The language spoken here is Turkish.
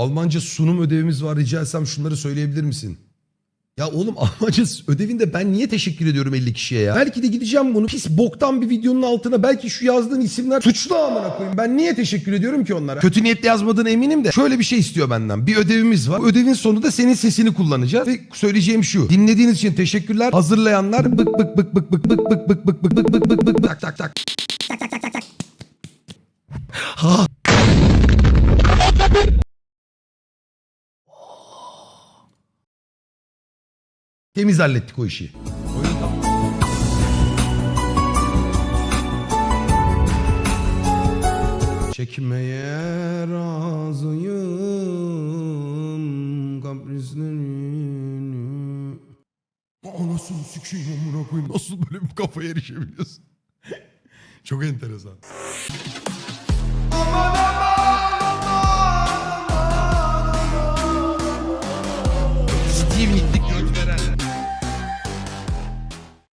Almanca sunum ödevimiz var rica etsem şunları söyleyebilir misin? Ya oğlum Almanca ödevinde ben niye teşekkür ediyorum 50 kişiye ya? Belki de gideceğim bunu pis boktan bir videonun altına belki şu yazdığın isimler suçlu amına koyayım. Ben niye teşekkür ediyorum ki onlara? Kötü niyetle yazmadığına eminim de şöyle bir şey istiyor benden. Bir ödevimiz var. Bu ödevin sonunda senin sesini kullanacağız ve söyleyeceğim şu. Dinlediğiniz için teşekkürler. Hazırlayanlar bık bık bık bık bık bık bık bık bık bık bık bık bık bık tak tak tak. Ha. Temiz hallettik o işi. Çekmeye razıyım kaprislerini. Anasını sikeyim amına koyayım. Nasıl böyle bir kafaya erişebiliyorsun? Çok enteresan. Ciddi bir